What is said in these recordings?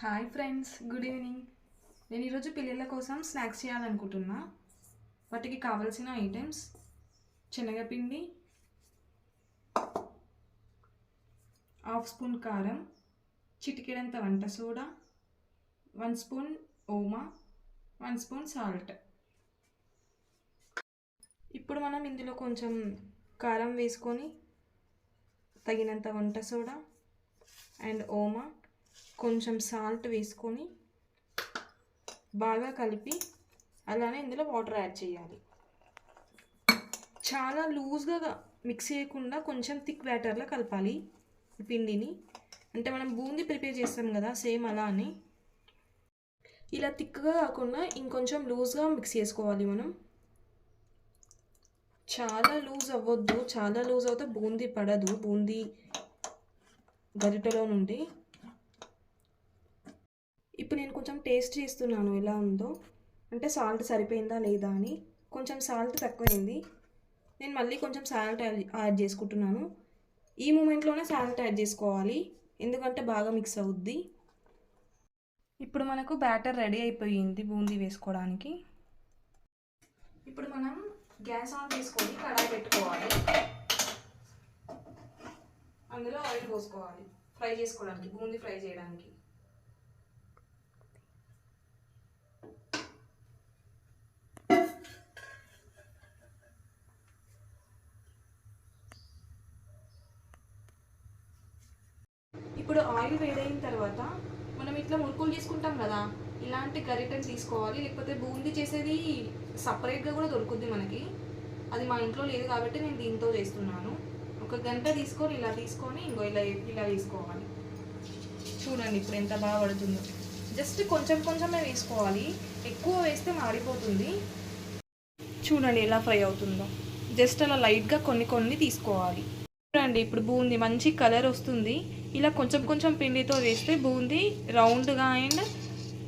Hi friends good evening నేను ఈరోజు పిల్లల కోసం స్నాక్స్ చేయాలనుకుంటున్నా. వాటికి కావలసిన ఐటమ్స్ శనగపిండి హాఫ్ స్పూన్ కారం చిటికెడంత వంట సోడా వన్ స్పూన్ ఓమా వన్ స్పూన్ సాల్ట్ ఇప్పుడు మనం ఇందులో కొంచెం కారం వేసుకొని తగినంత వంట సోడా అండ్ ఓమా కొంచెం సాల్ట్ వేసుకొని బాగా కలిపి అలానే ఇందులో వాటర్ యాడ్ చేయాలి. చాలా లూజ్గా మిక్స్ చేయకుండా కొంచెం థిక్ బ్యాటర్లో కలపాలి ఈ పిండిని. అంటే మనం బూందీ ప్రిపేర్ చేస్తాం కదా సేమ్ అలా అని ఇలా థిక్గా కాకుండా ఇంకొంచెం లూజ్గా మిక్స్ చేసుకోవాలి మనం. చాలా లూజ్ అవ్వద్దు చాలా లూజ్ అవుతే బూందీ పడదు బూందీ గరిటెలో నుండి ఇప్పుడు నేను కొంచెం టేస్ట్ చేస్తున్నాను ఎలా ఉందో. అంటే సాల్ట్ సరిపోయిందా లేదా అని. కొంచెం సాల్ట్ తక్కువైంది. నేను మళ్ళీ కొంచెం సాల్ట్ యాడ్ చేసుకుంటున్నాను. ఈ మూమెంట్లోనే సాల్ట్ యాడ్ చేసుకోవాలి. ఎందుకంటే బాగా మిక్స్ అవుద్ది. ఇప్పుడు మనకు బ్యాటర్ రెడీ అయిపోయింది బూందీ వేసుకోవడానికి. ఇప్పుడు మనం గ్యాస్ ఆన్ చేసుకొని కడాయి పెట్టుకోవాలి. అందులో ఆయిల్ పోసుకోవాలి. ఫ్రై చేసుకోవడానికి బూందీ ఫ్రై చేయడానికి. ఇప్పుడు ఆయిల్ వేడైన తర్వాత మనం ఇట్లా మురుకులు చేసుకుంటాం కదా ఇలాంటి గరిటెని తీసుకోవాలి. లేకపోతే బూందీ చేసేది సపరేట్గా కూడా దొరుకుద్ది మనకి. అది మా ఇంట్లో లేదు కాబట్టి నేను దీంతో చేస్తున్నాను. ఒక గంట తీసుకొని ఇలా తీసుకొని ఇంకో ఇలా ఇలా వేసుకోవాలి. చూడండి ఇప్పుడు ఎంత బాగా పడుతుందో జస్ట్ కొంచెం కొంచెమే వేసుకోవాలి. ఎక్కువ వేస్తే మాడిపోతుంది. చూడండి ఎలా ఫ్రై అవుతుందో. జస్ట్ అలా లైట్గా కొన్ని కొన్ని తీసుకోవాలి. చూడండి ఇప్పుడు బూందీ మంచి కలర్ వస్తుంది. ఇలా కొంచెం కొంచెం పిండితో వేస్తే బూందీ రౌండ్గా అండ్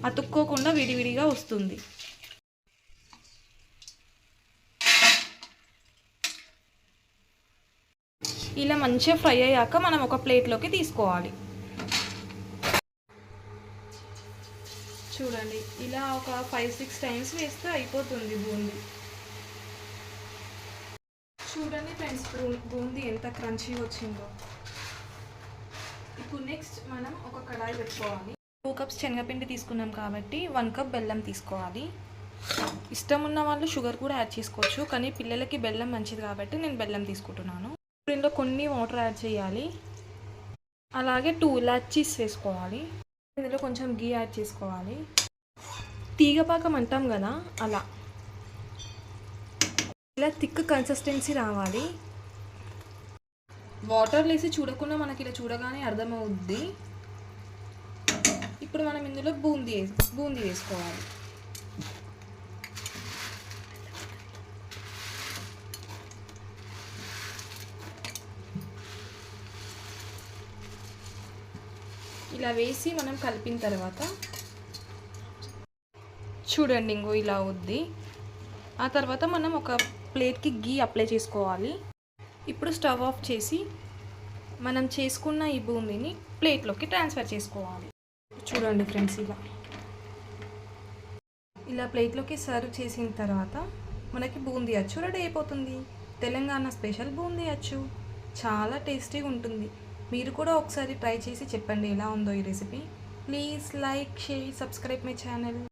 అతుక్కోకుండా విడివిడిగా వస్తుంది. ఇలా మంచిగా ఫ్రై అయ్యాక మనం ఒక ప్లేట్లోకి తీసుకోవాలి. చూడండి ఇలా ఒక ఫైవ్ సిక్స్ టైమ్స్ వేస్తే అయిపోతుంది బూందీ చూడండి ఫ్రెండ్స్ బూందీ ఎంత క్రంచీ వచ్చిందో. ఇప్పుడు నెక్స్ట్ మనం ఒక కడాయి పెట్టుకోవాలి. టూ కప్స్ శనగపిండి తీసుకున్నాం కాబట్టి వన్ కప్ బెల్లం తీసుకోవాలి. ఇష్టం ఉన్న వాళ్ళు షుగర్ కూడా యాడ్ చేసుకోవచ్చు కానీ పిల్లలకి బెల్లం మంచిది కాబట్టి నేను బెల్లం తీసుకుంటున్నాను. ఇప్పుడు ఇందులో కొన్ని వాటర్ యాడ్ చేయాలి. అలాగే టూ ఇలాచీస్ వేసుకోవాలి. ఇందులో కొంచెం గీ యాడ్ చేసుకోవాలి. తీగపాకం అంటాం కదా అలా. ఇలా థిక్ కన్సిస్టెన్సీ రావాలి. వాటర్ వేసి చూడకుండా మనకి ఇలా చూడగానే అర్థమవుద్ది. ఇప్పుడు మనం ఇందులో బూందీ బూందీ వేసుకోవాలి. ఇలా వేసి మనం కలిపిన తర్వాత చూడండి ఇంకో ఇలా అవుద్ది. ఆ తర్వాత మనం ఒక ప్లేట్కి గీ అప్లై చేసుకోవాలి. ఇప్పుడు స్టవ్ ఆఫ్ చేసి మనం చేసుకున్న ఈ బూందీని ప్లేట్లోకి ట్రాన్స్ఫర్ చేసుకోవాలి. చూడండి ఫ్రెండ్స్ ఇలా. ఇలా ప్లేట్లోకి సర్వ్ చేసిన తర్వాత మనకి బూందీ అచ్చు రెడీ అయిపోతుంది. తెలంగాణ స్పెషల్ బూందీ అచ్చు. చాలా టేస్టీగా ఉంటుంది. మీరు కూడా ఒకసారి ట్రై చేసి చెప్పండి ఎలా ఉందో ఈ recipe. Please like share subscribe my channel.